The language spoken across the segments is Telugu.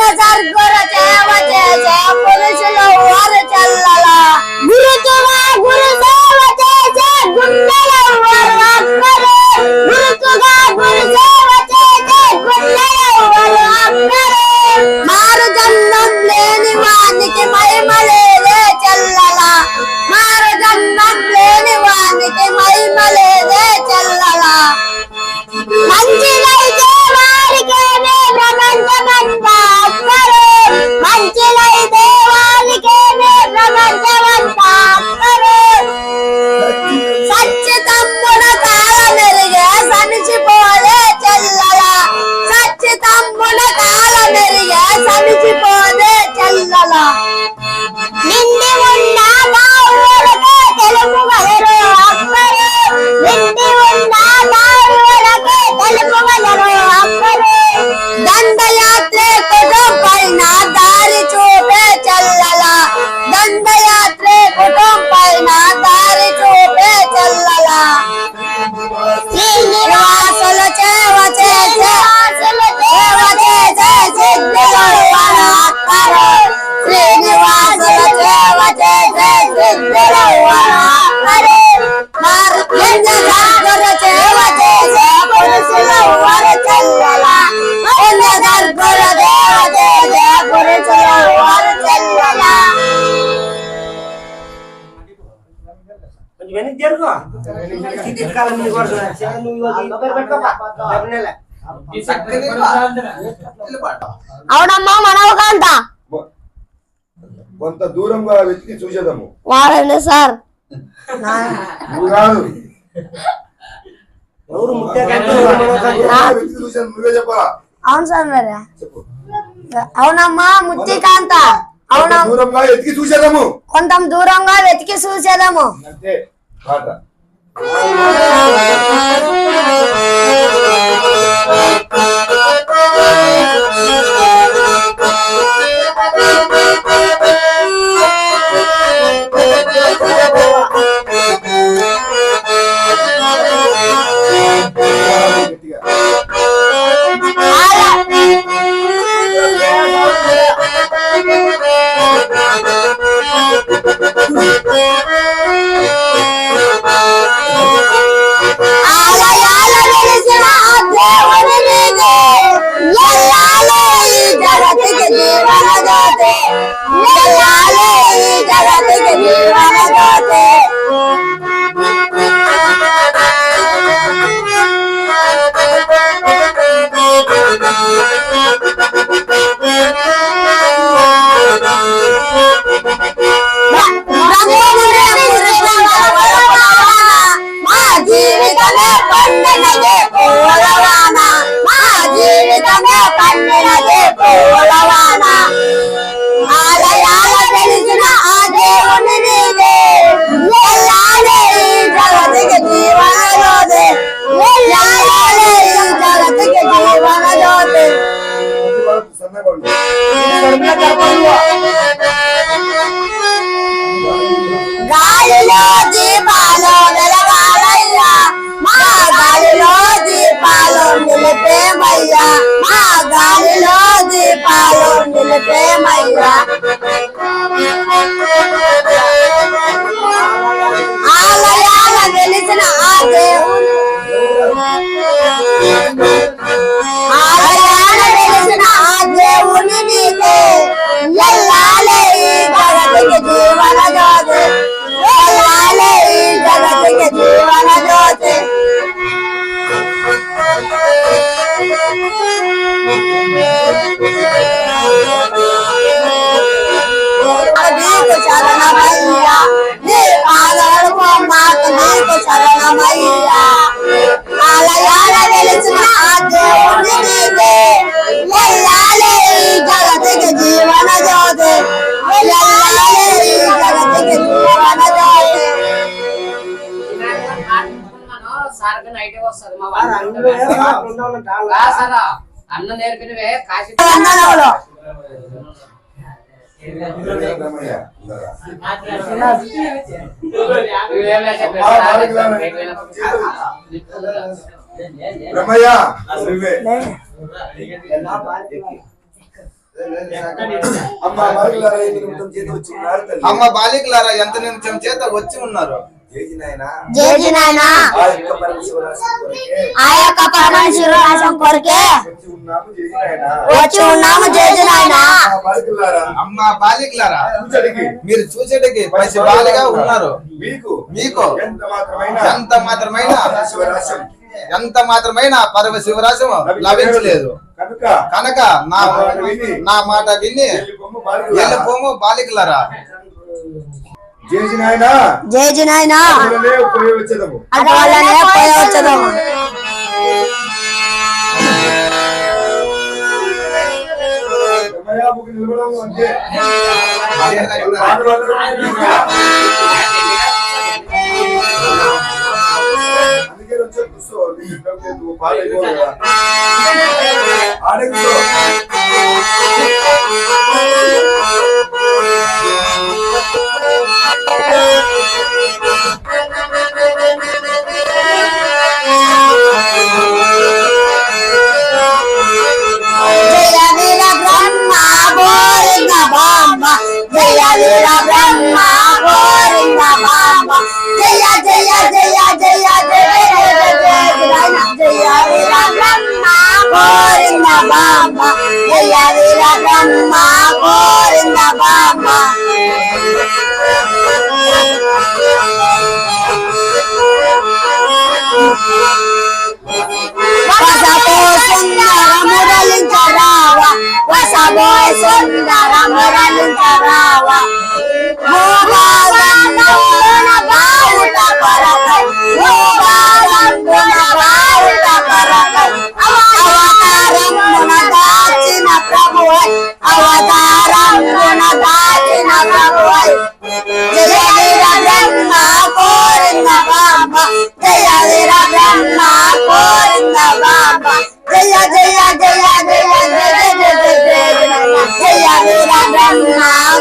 नजार करते वचेचे पुरुष लवहार चालला गुरु तुवा गुरु सेवचेचे गुंड लवहार वाक करे गुरु तुवा गुरु सेवचेचे गुंड लवहार वाक करे मार जन्नत लेने वान के मैं मले ले चलला मार जन्नत लेने वान के मैं मले ले चलला ఇవన్నీ జరుగు. కాలం నువ్వు అవునమ్మా మనవకాంత కొంత దూరంగా వెతికి చూసేదాము వాడండి సార్. కాదు. ఎవరు నువ్వే చెప్పాలా? అవును సార్ మరి. అవునమ్మా ముత్తికాంత. అవునా? దూరంగా వెతికి చూసేదాము కొంత దూరంగా వెతికి చూసేదాము Radar. ತಗೊಂಡು గాలిలో దీపాలు వెలగాలయ్యా మా గాలిలో దీపాలు నిలిపేమయ్యా మా గాలిలో దీపాలు నిలిపేమయ్యా సార్ నైట్ వస్తుంది మా వాళ్ళు అన్న నేర్పినవే కాశీ అమ్మ బాలికలారా ఎంత నిమిషం చేత వచ్చి ఉన్నారు? ఆ యొక్క పరమేశ్వర కొరకే. అమ్మా బాలికలారా? మీరు చూసేటకి పసి బాలిగా ఉన్నారు. మీకు మీకు ఎంత మాత్రమైన ఎంత మాత్రమైన పరమ శివరాశము లభించలేదు. కనుక నా నా మాట విని ఎల్లు పోము బాలికలారా. జేజి నాయనా జేజి నాయనా అక్కడ వాళ్ళనే పోయవచ్చదము పిలవడం అంటే అందుకే వచ్చే por la baba, ella dirá mamá por la baba. Pasabo sundara muralincarawa, pasabo sundara muralincarawa. Mobile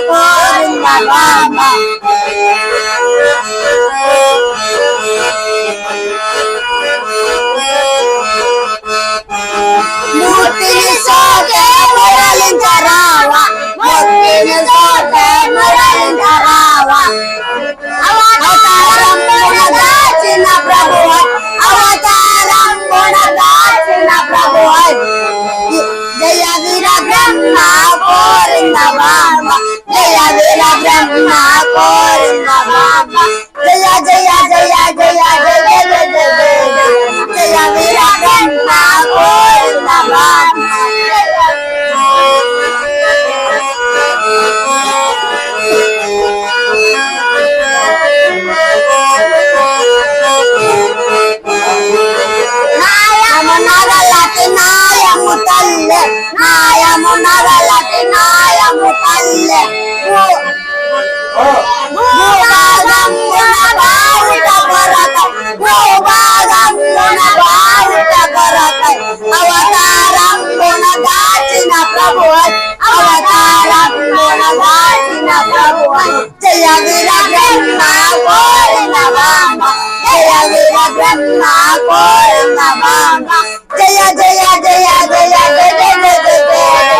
করুন বাবা కోరింద బాబా జయ వీర బ్రహ్మ కోరింద బాబా జయ జయ జయ జయ జయ జయ జయ జయ వీర బ్రహ్మ కోరింద బాబా బ్రహ్మ పూర్ణ బ్రహ్మ జయ జయ జయ జయ జయ జయ జయ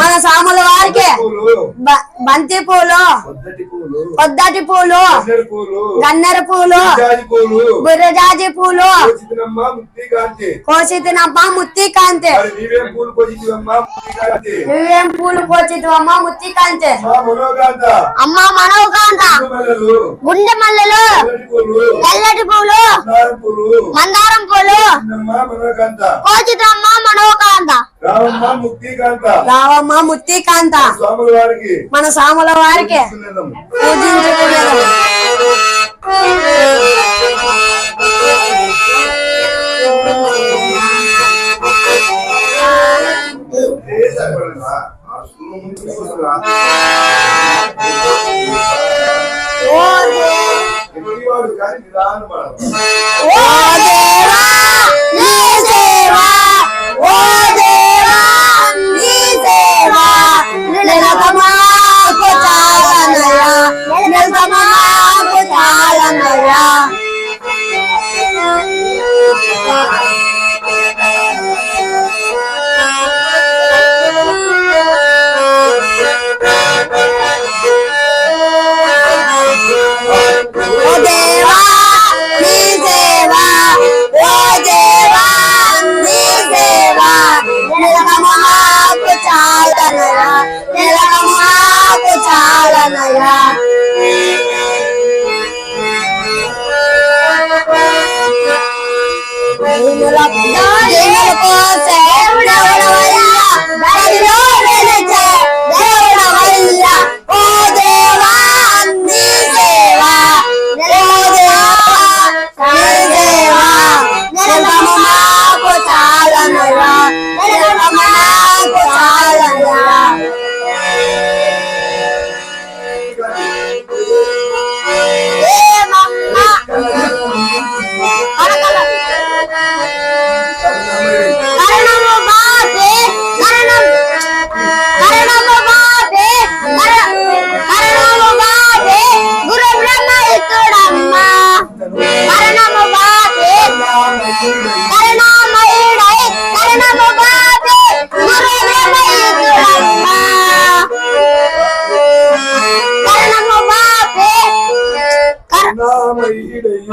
మన సాముల వారికి. బంతి పూలు. పొద్దటి పూలు. గన్నెర పూలు. గుర్రజాజి పూలు. కోసితినమ్మ ముత్తి కాంతి నువ్వేం పూలు కోసితివమ్మా ముక్తికాంతి అమ్మా మనోకాంత గుండె మల్లెలు. తెల్లటి పూలు. మందారం పూలు. కోచితమ్మ మనోకాంత. రామమ్మ ముక్తికాంత. మన సాముల వారికి. పూజించుకునేదాం ఓ nome, irei.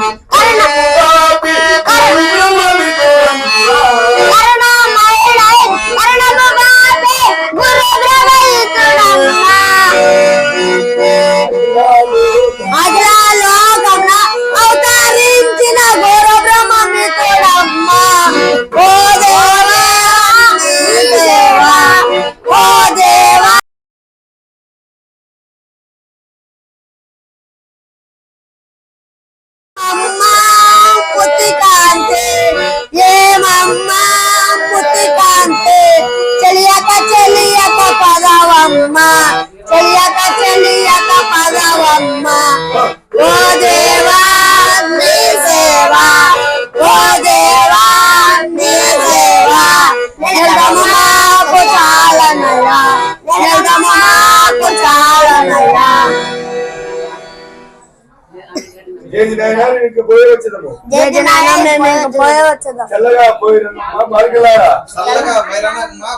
చల్లగా పోయిన మా బాలికలారా. చల్లగా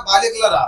బాలికలరా.